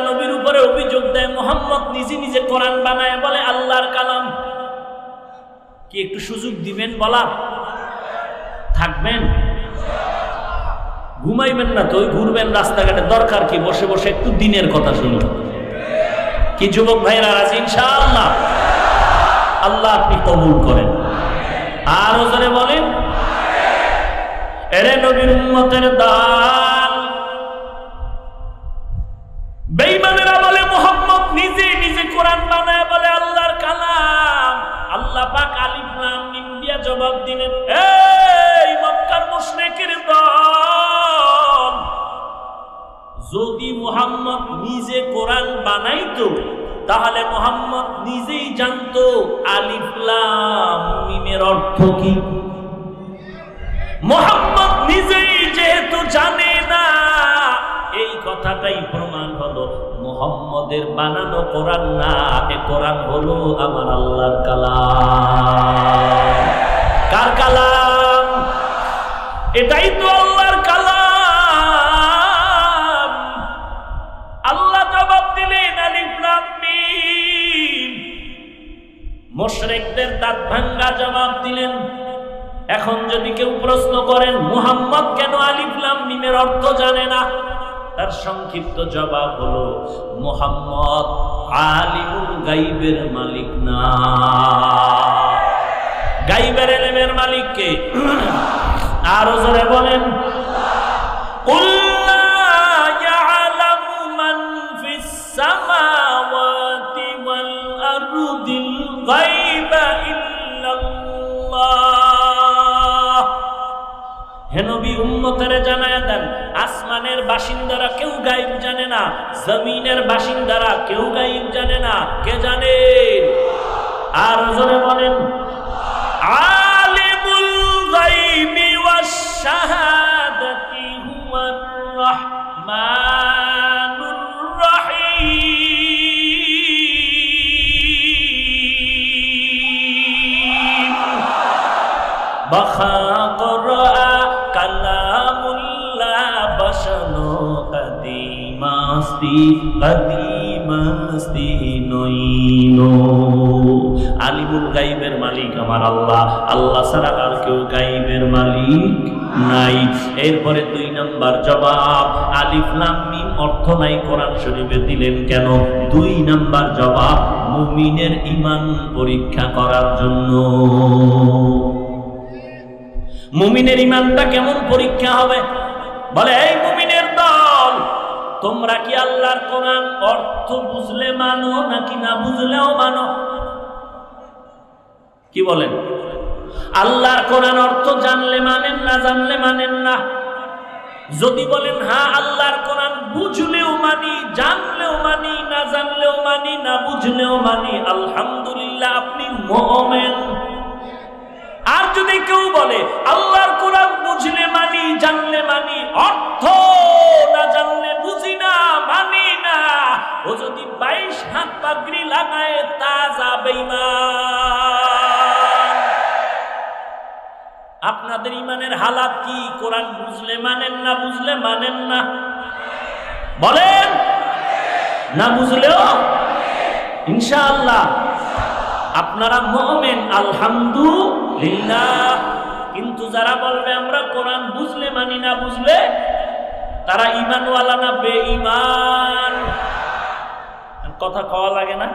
নবীর উপরে অভিযোগ দেয়, মোহাম্মদ নিজে নিজে বানায়। বলে, আল্লাহর কালাম। কি একটু সুযোগ দিবেন থাকবেন? ঘুমাইবেন না তো ঘুরবেন রাস্তাঘাটে। দরকার কি? বসে বসে একটু দিনের কথা শুনুন কি যুবক ভাইরা, রাজি? ইনশাআল্লাহ। আল্লাহ আপনি কবুল করেন। আর ওজনে বলেন এরে নবীর উম্মতের দাল। বেঈমানেরা বলে, মোহাম্মদ নিজে নিজে কোরআন বানায় বলে, আল্লাহর কালাম। আল্লাহ পাক আলিফ লাম মিম জবাব দিলেন, এই মক্কার মুশরিকের দল, যদি মোহাম্মদ নিজে কোরআন বানাইতো, তাহলে মোহাম্মদ নিজেই জানতো আলিফ লাম মিমের অর্থ কি? মোহাম্মদ জানে না। এই কথাটাই প্রমাণ হলো, মোহাম্মদের বানানো কোরআন না, এ কোরআন হলো আমার আল্লাহর কালাম। কার কালাম? এটাই তো আল্লাহর করেন, মুহাম্মদ কেন আলিফ লাম মিমের অর্থ জানে না? তার সংক্ষিপ্ত জবাব হলো, মুহাম্মদ আলিমুল গাইবের মালিক না। গাইবের এলেমের মালিককে আরও জোরে বলেন। قل হে নবী জানায় দেন, আসমানের বাসিন্দারা কেউ গাইব জানে না, জমিনের বাসিন্দারা কেউ গাইব জানে না, কে জানে? আর জোরে বলেন, আলিমুল আলিমুল গাইবের মালিক আমার আল্লাহ। আল্লাহ আর কেউ গাইবের মালিক নাই। এরপরে দুই নাম্বার জবাব, আলিফ লাম মিম অর্থ নাই, কোরআন শরীফে দিলেন কেন? দুই নাম্বার জবাব, মুমিনের ইমান পরীক্ষা করার জন্য। মুমিনের ইমানটা কেমন পরীক্ষা হবে? বলে, এই মুমিনের দল তোমরা কি আল্লাহর কোরআন অর্থ বুঝলে মানো নাকি না বুঝলেও মানো? কি বলেন? আল্লাহর কোরআন অর্থ জানলে মানেন না, জানলে মানেন না। যদি বলেন হ্যাঁ আল্লাহর কোরআন বুঝলেও মানি, জানলেও মানি, না জানলেও মানি, না বুঝলেও মানি, আলহামদুলিল্লাহ, আপনি মোমেন। আর যদি কেউ বলে, আল্লাহর কোরআন বুঝলে মানি, জানলে মানি, অর্থ না জানলে বুঝি না, মানি না। ও যদি বাইশ হাত পাগড়ি লাগায়, তা যাবে আপনাদের ইমানের হালাত কি? কোরআন বুঝলে মানেন না, বুঝলে মানেন না? বলেন? না বুঝলেও? ইনশাআল্লাহ। আপনারা মোমেন আলহামদুলিল্লাহ কিন্তু যারা বলবে আমরা কোরআন বুঝলে মানি না বুঝলে, তারা ইমানওয়ালা না বে ইমান কথা কওয়া লাগে না?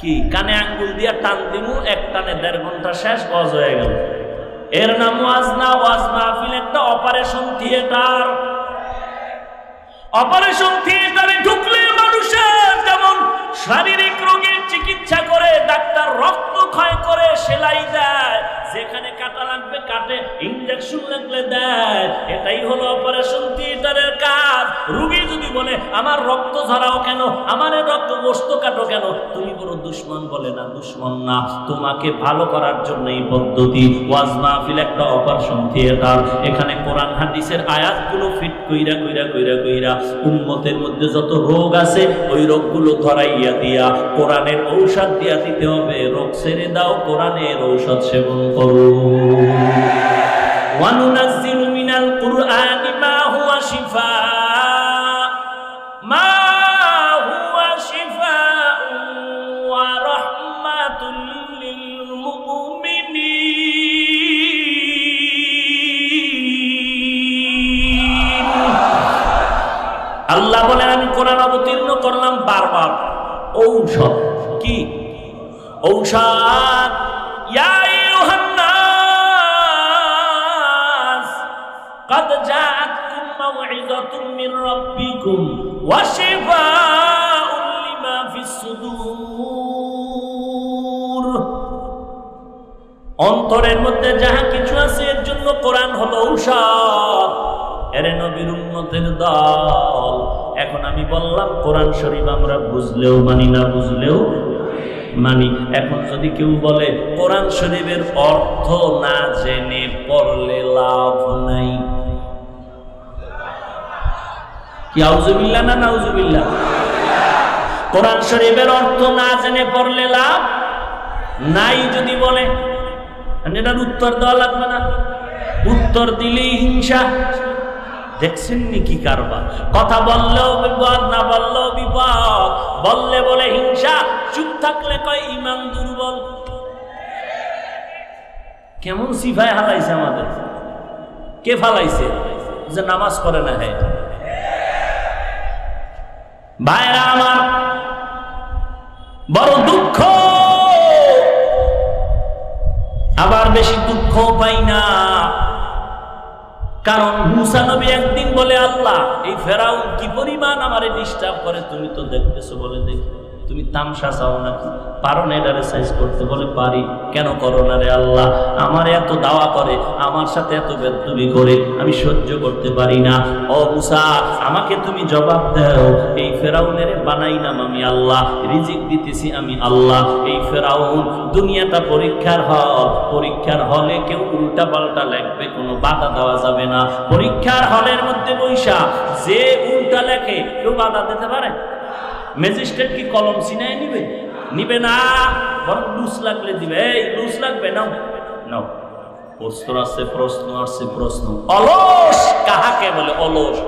কি? কানে আঙ্গুল দিয়া টান দিমু, এক টানে দেড় ঘণ্টা শেষ বজ হয়ে গেল। এর নাম ওয়াজ না, ওয়াজ মাহফিল একটা অপারেশন থিয়েটার। অপারেশন থিয়েটারে শারীরিক রোগের চিকিৎসা করে, ডাক্তার রক্ত ক্ষয় করে সেলাই দেয়। যেখানে কাটা লাগবে কাটে ইঞ্জেকশন লাগলে দেয়। এটাই হলো অপারেশন থিয়েটারের কাজ। রুগী যদি বলে, আমার রক্ত ঝরাও কেন? আমার রক্ত গোস্ত কাটো কেন? তুমি বড় দুশ্মন বলে না, দুশ্মন না। তোমাকে ভালো করার জন্য এই পদ্ধতি। ওয়াজ মাহফিল একটা অপারেশন থিয়েটার এখানে কোরআন হাদিসের আয়াতগুলো ফিট কইরা কইরা কইরা কইরা উম্মতের মধ্যে যত রোগ আছে, ওই রোগগুলো ধরাইয়া দিয়া কোরআনের ঔষধ দিয়া দিতে হবে। রোগ ছেড়ে দাও, কোরআনের ঔষধ সেবন করো। ওয়ানুনাজ্জিলু আল্লাহ বলেন আমি কোরআন অবতীর্ণ করলাম বারবার ঔষধ কি ঔষধ ইয়া আইয়ুহান নাস قد جاءتكم موعظة من ربكم وشفاء لما في الصدور অন্তরের মধ্যে যাহা কিছু আছে এর জন্য কোরআন হলো ঔষধ এর নবীর উন্নতের দল এখন আমি বললাম, কোরআন শরীফ আমরা বুঝলেও মানি না বুঝলেও মানি। এখন যদি কেউ বলে, কোরআন শরীফের অর্থ না জেনে পড়লে লাভ নাই। কি আউজুবিল্লা না নাউজুবিল্লা কোরআন শরীফের অর্থ না জেনে পড়লে লাভ নাই যদি বলে। এটার উত্তর দেওয়া লাগবে না। উত্তর দিলেই হিংসা। দেখছেন নি কি কারবার? কথা বললেও বিপদ, না বললেও বিপদ। বললে বলে হিংসা, চুপ থাকলে কয় ইমান দুর্বল। কেমন সিফায় হালাইছে আমাদের? কে ফালাইছে? যে নামাজ পড়ে না হ্যাঁ ভাইরা আমার, বড় দুঃখ। আবার বেশি দুঃখ পাই না। কারণ মুসা নবী একদিন বলে, আল্লাহ, এই ফেরাউন কি পরিমাণ আমারে ডিস্টার্ব করে, তুমি তো দেখতেছো বলে দেখি। তুমি তামসা চাও নাকি পারো না এটারে সাইজ করতে। বলে, পারি। কেন করো না রে আল্লাহ? আমার এত দাওয়া করে, আমার সাথে এত বেদবি করে, আমি সহ্য করতে পারি না। ও মুসা, আমাকে তুমি জবাব দাও। এই ফেরাউনের বানাইলাম আমি আল্লাহ। রিজিক দিতেছি আমি আল্লাহ। এই ফেরাউন, দুনিয়াটা পরীক্ষার হল পরীক্ষার হলে কেউ উল্টা পাল্টা লেখবে, কোনো বাধা দেওয়া যাবে না। পরীক্ষার হলের মধ্যে বৈশা, যে উল্টা লেখে, কেউ বাধা দিতে পারে? ম্যাজিস্ট্রেট কি কলম সিনায় নিবে? নিবে না, বরং লুস লাগলে দিবে। এই লুস লাগবে, নাও। নাও। প্রশ্ন আছে প্রশ্ন আছে, প্রশ্ন। অলস কাহাকে বলে? অলস।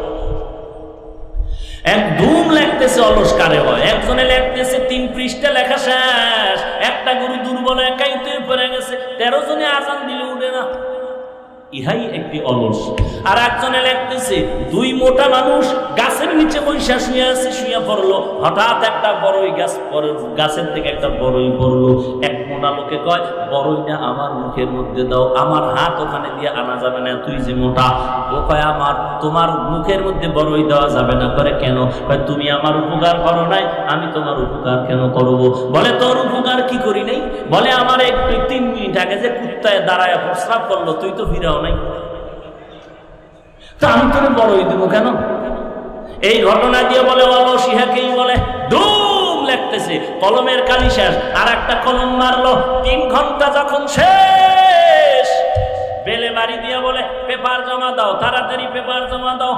এক ধুম লেখতেছে অলস কারে হয়। একজনে লেখতেছে, তিন পৃষ্ঠা লেখা শেষ। একটা গরু দুর্বল একাই তুই পড়ে গেছে। তেরো জনে আজান দিলে উঠে না। ইহাই একটি অলস। আর একজনে লেখতেছে, দুই মোটা মানুষ গাছের বৈশা শুয়ে আছে শুয়ে পড়ল। হঠাৎ একটা বড়ই গাছ পরে- গাছের থেকে একটা বড়ই পড়ল। এক মোটা লোকে কয় বড়ইটা আমার মুখের মধ্যে দাও, আমার হাত ওখানে দিয়ে আনা যাবে না, তুই যে মোটা। ও কয়, আমার, তোমার মুখের মধ্যে বড়ই দেওয়া যাবে না। করে, কেন? তুমি আমার উপকার করো নাই, আমি তোমার উপকার কেন করব? বলে, তোর উপকার কি করি নাই? বলে, আমার একটু তিন মিনিট আগে যে কুত্তায় দাঁড়ায় প্রস্রাব করল, তুই তো ফিরাও নাই। তা আমি তোর বড়ই দেবো কেন? এই ঘটনা দিয়ে বলে অলস ইহাকেই বলে, ডুম লেখতেছে, কলমের কালি শেষ। আর একটা কলম মারলো, তিন ঘণ্টা যখন শেষ। বেলে বাড়ি দিয়ে বলে, পেপার জমা দাও, তাড়াতাড়ি পেপার জমা দাও।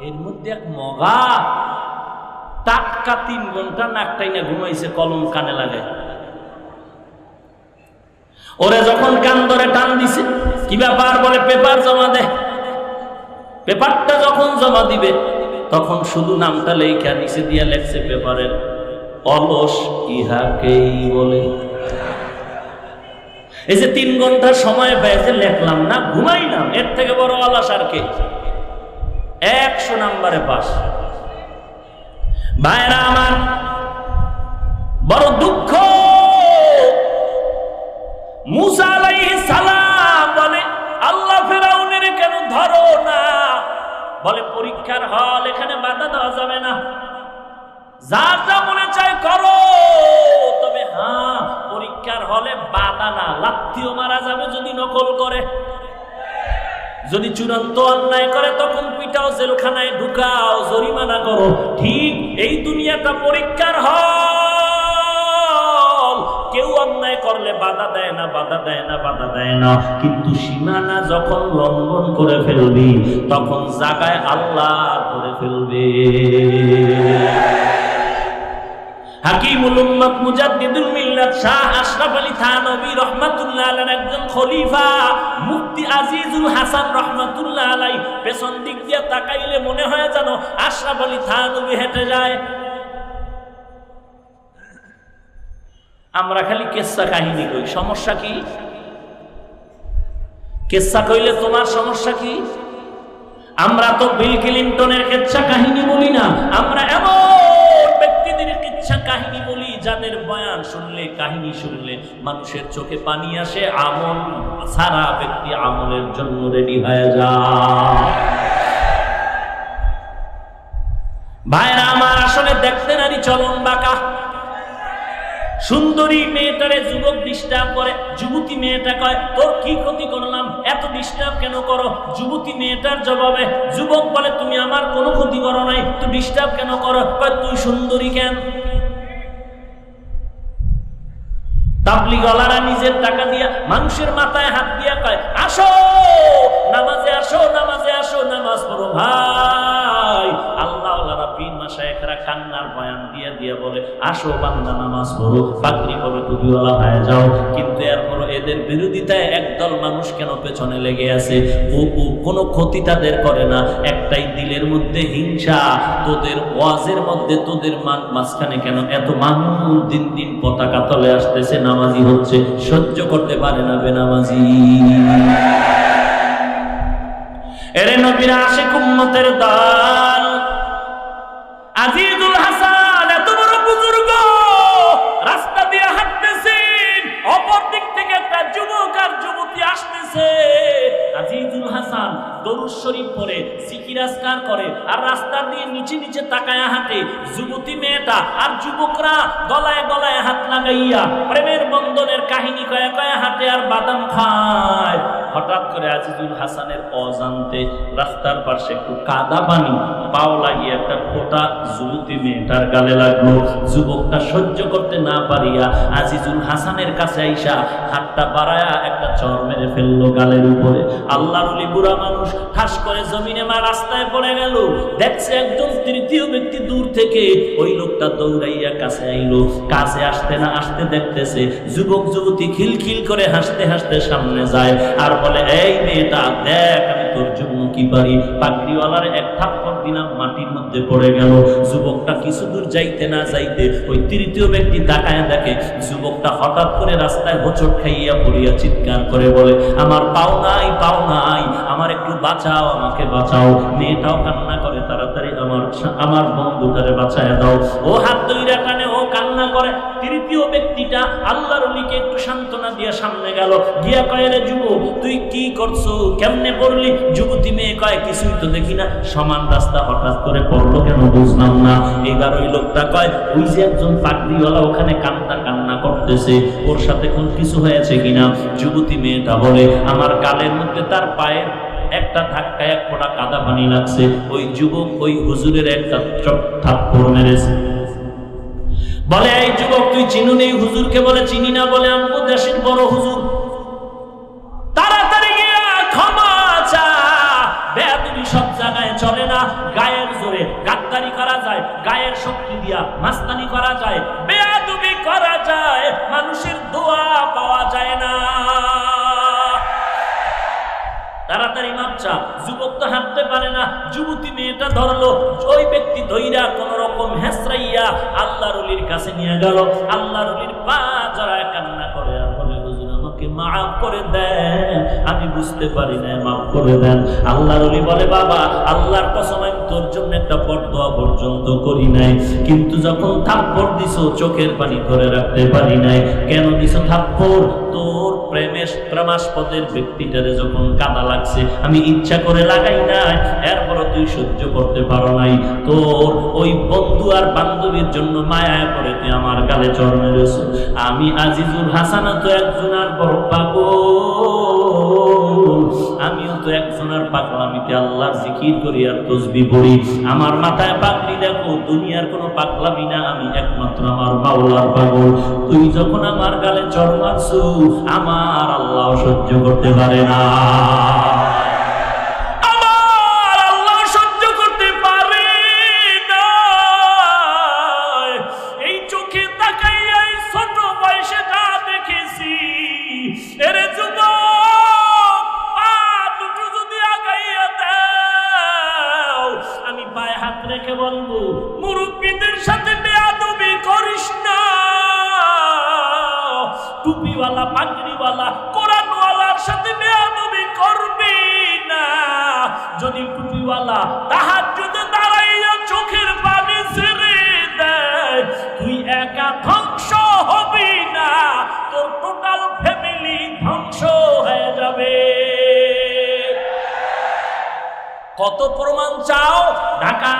এর মধ্যে এক মগা, টাটকা তিন ঘণ্টা নাকটাই না ঘুমাইছে, কলম কানে লাগে। ওরে যখন কান ধরে টান দিছে, কি ব্যাপার বলে, পেপার জমা দে। পেপারটা যখন জমা দিবে তখন শুধু নামটা লেখা নিচে দিয়ে লেখছে পেপারের অলস ইহাকেই বলে। এই যে তিন ঘণ্টা সময় পেয়েছে, লেখলাম না ঘুমাইলাম এর থেকে বড় অলস আর কে। একশো নাম্বারে পাস। ভাইরা আমার, বড় দুঃখ। মুসা আলাইহিস বলে, পরীক্ষার হল, এখানে বাধা দেওয়া যাবে না। যার যা মনে চায় করো। তবে হ্যাঁ পরীক্ষার হলে বাধা না, লাত্তিও মারা যাবে যদি নকল করে। যদি চূড়ান্ত অন্যায় করে, তখন পিটাও, জেলখানায় ঢুকাও, জরিমানা করো। ঠিক এই দুনিয়াটা পরীক্ষার হল। কেউ অন্যায় করলে বাধা দেয় না, বাধা দেয় না, বাধা দেয় না। কিন্তু সীমানা যখন লঙ্ঘন করে ফেলবি, তখন জাগায় আল্লাহ করে ফেলবে। একজন খলিফা হাসান রাহমাতুল্লাহ আলাই পেছন দিক দিয়ে তাকাইলে মনে হয় যেন আশরাফ আলী থানবী হেঁটে যায়। আমরা খালি কেসা কাহিনী কই, সমস্যা কি? কেসা কইলে তোমার সমস্যা কি? আমরা তো বিল ক্লিন্টনের কেচ্ছা কাহিনী বলি না, আমরা এমন কাহিনী বলি যাদের বয়ান শুনলে, কাহিনী শুনলে মানুষের চোখে পানি আসে, আমল সারা ব্যক্তি আমলের জন্য রেডি হয়ে যায়। ভাইরা, আমার আসলে দেখতে নারী চলন বাঁকা। সুন্দরী মেয়েটারে যুবক ডিস্টার্ব করে, যুবতী মেয়েটা কয়, তোর কি ক্ষতি করলাম? এত ডিস্টার্ব কেন করো? যুবতী মেয়েটার জবাবে, যুবক বলে তুমি আমার কোনো ক্ষতি করো নাই। তুই ডিস্টার্ব কেন করো? তুই সুন্দরী কেন? তাবলি গলারা নিজের টাকা দিয়া মানুষের মাথায় হাত দিয়া কয়, আসো, নামাজে আসো নামাজে আসো, নামাজ পড়ো ভাই। আল্লাহ পীর কান্নার বয়ান দিয়া দিয়া বলে, আসো বান্দা, নামাজ পড়ো হয়ে যাও। কিন্তু এরপর এদের বিরোধিতায় একদল মানুষ কেন পেছনে লেগে আছে? ও কোনো ক্ষতি তাদের করে না। একটাই দিলের মধ্যে হিংসা, তোদের ওয়াজের মধ্যে তোদের মাঝখানে কেন এত মানুষ দিন দিন পতাকা তলে আসতেছে নামাজি হচ্ছে, সহ্য করতে পারে না বেনামাজি। এরে নবীরা আসে কুম্মতের দল, আজিজুল হাসান এত বড় বুজুর্গ, রাস্তা দিয়ে হাঁটতেছেন, অপর দিক থেকে একটা যুবক আর যুবতী আসতেছে। আজিজুল হাসান দরুদ শরীফ পড়ে সিকিরাজকার করে, আর রাস্তা দিয়ে নিচে নিচে তাকায়া হাঁটে, যুবতী মেয়েটা আর যুবকরা গলায় গলায় হাত লাগাইয়া প্রেমের বন্ধনের কাহিনী কয়া কয়া হাঁটে আর বাদাম খায়। হঠাৎ করে আজিজুল হাসানের অজান্তে রাস্তার পাশে একটু কাদা পানি, পাও লাগিয়ে একটা ফোঁটা যুবতী মেয়েটার গালে লাগল। যুবকটা সহ্য করতে না পারিয়া আজিজুল হাসানের কাছে আইসা হাতটা বাড়ায়া একটা চর মেরে ফেলল গালের উপরে। আল্লাহর ওলি বুড়া মানুষ ঠাস করে জমিনে মা রাস্তায় পড়ে গেল। দেখছে একজন তৃতীয় ব্যক্তি দূর থেকে। ওই লোকটা দৌড়াইয়া কাছে আইলো। কাছে আসতে না আসতে দেখতেছে যুবক যুবতী খিলখিল করে হাসতে হাসতে সামনে যায়। আর বলে, এই মেয়েটা, দেখ আমি তোর জন্য কি পারি। পাগড়িওয়ালার এক থাপ্পড় দিলাম, মাটির মধ্যে পড়ে গেল। যুবকটা কিছু দূর যাইতে না যাইতে ওই তৃতীয় ব্যক্তি তাকায় দেখে, যুবকটা হঠাৎ করে রাস্তায় হোঁচট খাইয়া পড়িয়া চিৎকার করে বলে, আমার পাও নাই পাও নাই, আমার একটু বাঁচাও, আমাকে বাঁচাও। মেয়েটাও কান্না করে, তাড়াতাড়ি আমার আমার বন্ধু বন্ধুটারে বাঁচায় দাও। ও হাত দইরা টানে অলিকে একটু সান্ত্বনা দিয়ে সামনে গেল। গিয়া কয় রে যুবক তুই কি করছ? কেমনে পড়লি? যুবতী মেয়ে কয়, কিছুই তো দেখি না। সমান রাস্তা হঠাৎ করে পড়ল কেন বুঝলাম না। এবার ওই লোকটা কয়, ওই যে একজন পাগড়িওয়ালা ওখানে কান্না কান্না করতেছে। ওর সাথে কোন কিছু হয়েছে কিনা? যুবতী মেয়েটা বলে, আমার গালের মধ্যে তার পায়ের একটা ধাক্কায় এক ফোঁটা কাদা পানি লাগছে। ওই যুবক ওই হুজুরের একটা থাপ্পড় মেরেছে। বলে, এই যুবক তুই চিনু নেই, হুজুরকে বলে চিনি না বলে আমি দেশের বড় হুজুর। চলে না। গায়ের জোরে করা যায়, গায়ের শক্তি দিয়া মাস্তানি করা যায়। বেয়াদবি করা যায়, মানুষের দোয়া পাওয়া যায় মাপচা যুবক তো হাঁটতে পারে না, যুবতী মেয়েটা ধরলো, ওই ব্যক্তি ধৈরা কোন রকম হেসরাইয়া আল্লাহর অলির কাছে নিয়ে গেল। আল্লাহর অলির পা জড়ায় কান্না করে চোখের পানি ধরে রাখতে পারি নাই। কেন দিছো থাপ্পড়? তোর প্রেমের ব্যক্তিটারে যখন কাদা লাগছে, আমি ইচ্ছা করে লাগাই নাই, এরপরও তুই সহ্য করতে পারো নাই। তোর ওই বন্ধু আর বান্ধবীর জন্য মায়া করে তুই আমার গালে চরণে রয়েছে আমি আজিজুল হাসানা তো একজন আর বড় পাগল। আমিও তো একজনের পাকলামিতে আল্লাহর জিকির করি আর তসবি পড়ি। আমার মাথায় পাগড়ি দেখো, দুনিয়ার কোনো পাগলামি না, আমি একমাত্র আমার বাউলার পাগল। তুই যখন আমার গালে চড় মারছু, আমার আল্লাহ সহ্য করতে পারে না। বলব, মুরব্বীদের সাথে বেয়াদবি করিস না। টুপিওয়ালা, পাগড়িওয়ালা কোরআনওয়ালার সাথে বেয়াদবি করবি না। যদি টুপিওয়ালা তাহার যদি দাঁড়াইয়া চোখের পানি ছেড়ে দেয়, তুই একা ধ্বংস হবি না। তোর টোটাল ফ্যামিলি ধ্বংস হয়ে যাবে। কত প্রমাণ চাও? ঢাকা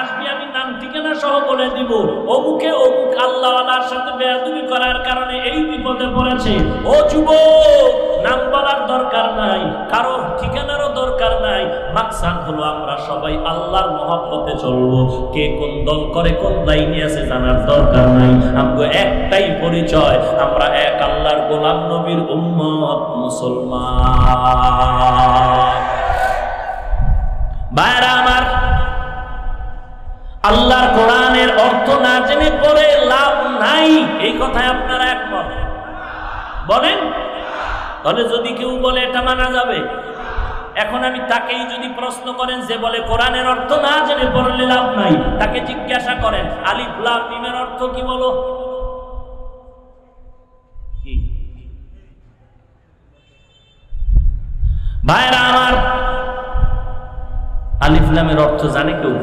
সহ বলে দিব, অমুকে অমুক আল্লাহওয়ালার সাথে বেয়াদুবি করার কারণে এই বিপদে পড়েছে। ও যুবক নাম বলার দরকার নাই কারও ঠিকানারও দরকার নাই। মাকসাদ হলো আমরা সবাই আল্লাহর মহব্বতে চলবো। কে কোন দল করে কোন লাইনে আছে জানার দরকার নাই। আমগো একটাই পরিচয়, আমরা এক আল্লাহর গোলাম নবীর উম্মত মুসলমান। ভাইরা আমার কথায় আপনারা একমত? বলেন? তাহলে যদি কেউ বলে এটা মানা যাবে, এখন আমি তাকেই যদি প্রশ্ন করেন যে বলে কোরআনের অর্থ না জেনে পড়লে লাভ নাই, তাকে জিজ্ঞাসা করেন, আলিফ লাভ অর্থ কি বলো? ভাইরা আমার, আলিফ নামের অর্থ জানে কেউ?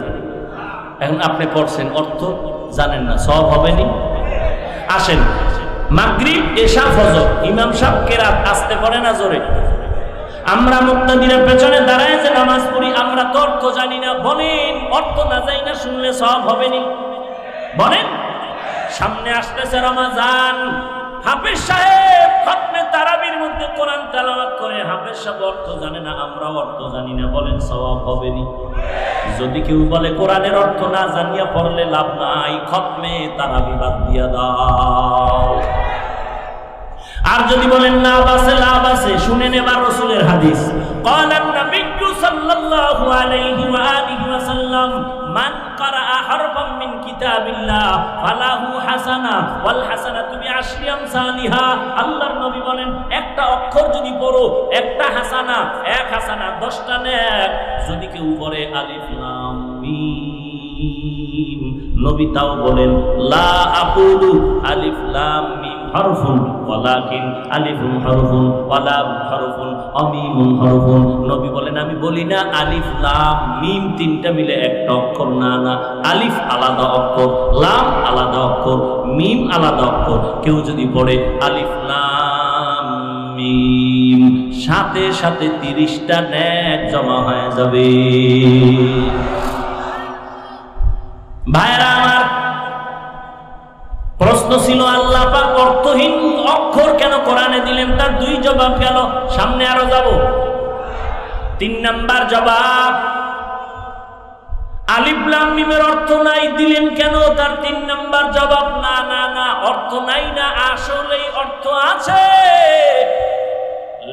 এখন আপনি পড়ছেন অর্থ জানেন না, সব হবেনি আসেন। মাগরিব এশা ফজর। ইমাম সাহেব কেরাত আসতে পারে না জোরে। আমরা মুক্তাদিনের পেছনে দাঁড়ায় যে নামাজ পড়ি, আমরা তো অর্থ জানি না। বলেন, অর্থ না যাই না, শুনলে সব হবেনি বলেন, সামনে আসতেছে রমাজান। হাফিজ সাহেব খতমে তারাবির মধ্যে কোরআন তেলাওয়াত করে হাফিজ সাহেব অর্থ জানে না আমরাও অর্থ জানি না বলেন সওয়াব হবে নি যদি কেউ বলে কোরআনের অর্থ না জানিয়া পড়লে লাভ নাই খতমে তারাবি বাদ দিয়া দাও আর যদি বলেন লাভ আছে লাভ আছে শুনে নেবার রসুলের হাদিস قال النبي صلى الله عليه وآله وسلم মান করা মিন কিতাবিল্লাহ ফালাহু হাসানা ওয়াল হাসানা তুমি আশরিয়াম সালিহা আল্লাহর নবী বলেন, একটা অক্ষর যদি পড়ো, একটা হাসানা, এক হাসানা, দশটা নেক। যদি কেউ পড়ে আলিফ লাম মিম, নবী তাও বলেন, লা আকুলু আলিফ লাম মিম। হরফুন, ওয়ালাকিন আলিফুন হরফুন, ওয়ালাম হরফুন, অমিমুন হরফুন। নবী বলেন, আমি বলি না আলিফ, লাম, মিম তিনটা মিলে একটা অক্ষর, না না। আলিফ আলাদা অক্ষর, লাম আলাদা অক্ষর, মিম আলাদা অক্ষর। কেউ যদি পড়ে আলিফ, লাম, মিম, সাথে সাথে তিরিশটা ন্যাক জমা হয়ে যাবে। ভাইরা প্রশ্ন ছিল, আল্লাহ পাক অর্থহীন অক্ষর কেন কোরআনে দিলেন? তার দুই জবাব গেল, সামনে আরও যাব। তিন নাম্বার জবাব অর্থ নাই, দিলেন কেন? তার তিন নাম্বার জবাব, না না না, অর্থ নাই না, আসলেই অর্থ আছে।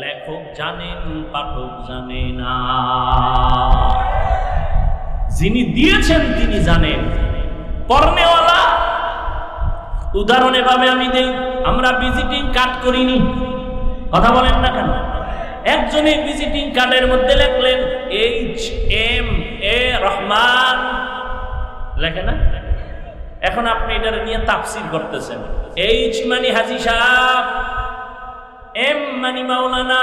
লেখক জানেন, পাঠক জানে না। যিনি দিয়েছেন, তিনি জানেন। পর্নেওয়ালা উদাহরণ এভাবে আমি দেই, আমরা ভিজিটিং কার্ড করিনি। কথা বলেন না কেন? একজনে ভিজিটিং কার্ডের মধ্যে লেখলেন এইচ এম এ রহমান। লেখে না? এখন আপনি এটার নিয়ে তাফসিল করতেছেন। এইচ মানি হাজি সাহেব এম মানি মাওলানা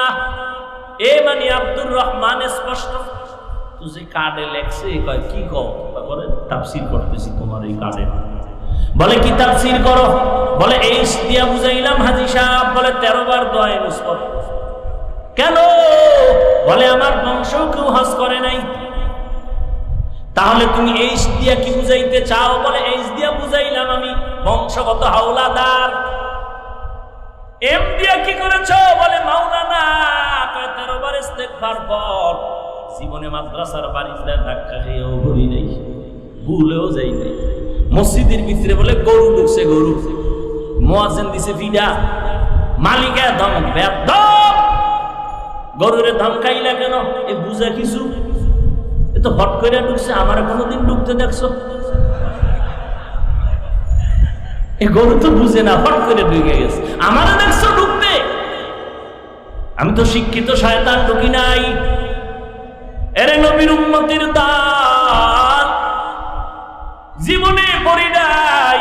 এ মানি আব্দুর রহমান স্পষ্ট। তুই যে কার্ডে লেখছে, কয়, কি কও? বলে তাফসির করতেছি তোমার এই কার্ডে বলে, কি তাফসির করো? বলে এইচ দিয়া বুঝাইলাম, হাজি সাহেব বলে, তেরো বার দয় মুসফত কেন? বলে, আমার বংশ কেউ হজ করে নাই। তাহলে তুমি এইচ দিয়া কি বুঝাইতে চাও? বলে এইচ দিয়া বুঝাইলাম আমি, বংশগত হাওলাদার। এম দিয়া কি করেছ? বলে, মাওলানা তেরো বার ইস্তেগফার পর জীবনে মাদ্রাসার বারিন্দায় ধাক্কা খেয়েও ঘুরি নাই, ভুলেও যাই নাই। মসজিদের ভিতরে বলে গরু ঢুকছে, গরু। মোয়াজেন দিছে ভিডা মালিকা ধমক বেদম গরুরে ধমকাইলা কেন? এ বুঝা কিছু? এ তো হট করে ঢুকছে, আমার কোনোদিন ঢুকতে দেখছ? এ গরু তো বুঝে না, হট করে ঢুকে গেছে। আমারও দেখছ ঢুকতে? আমি তো শিক্ষিত, শয়তান, ঢুকি নাই। এরে নবীর উম্মতির দান, জীবনে পড়ি নাই।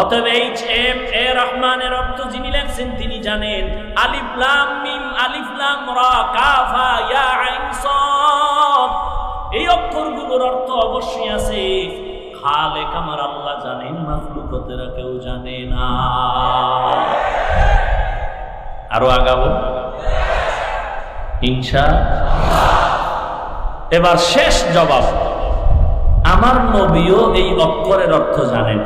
অতএব এইচ এম এ রহমানের অর্থ যিনি লেখছেন, তিনি জানেন, আলিফ লাম মিম কাফা ইয়া, আইন এই অক্ষরগুলোর অর্থ অবশ্যই আছে। আল্লাহ জানেন মাফলুকতেরা কেউ জানে না। আরও আগাবো? হিংসা এবার শেষ জবাব। আমার নবীও এই অক্ষরের অর্থ জানেন।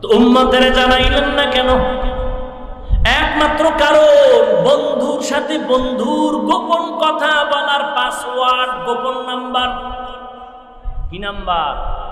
তো উম্মতের জানাইলেন না কেন? একমাত্র কারণ, বন্ধুর সাথে বন্ধুর গোপন কথা বলার পাসওয়ার্ড গোপন নাম্বার। কি নাম্বার?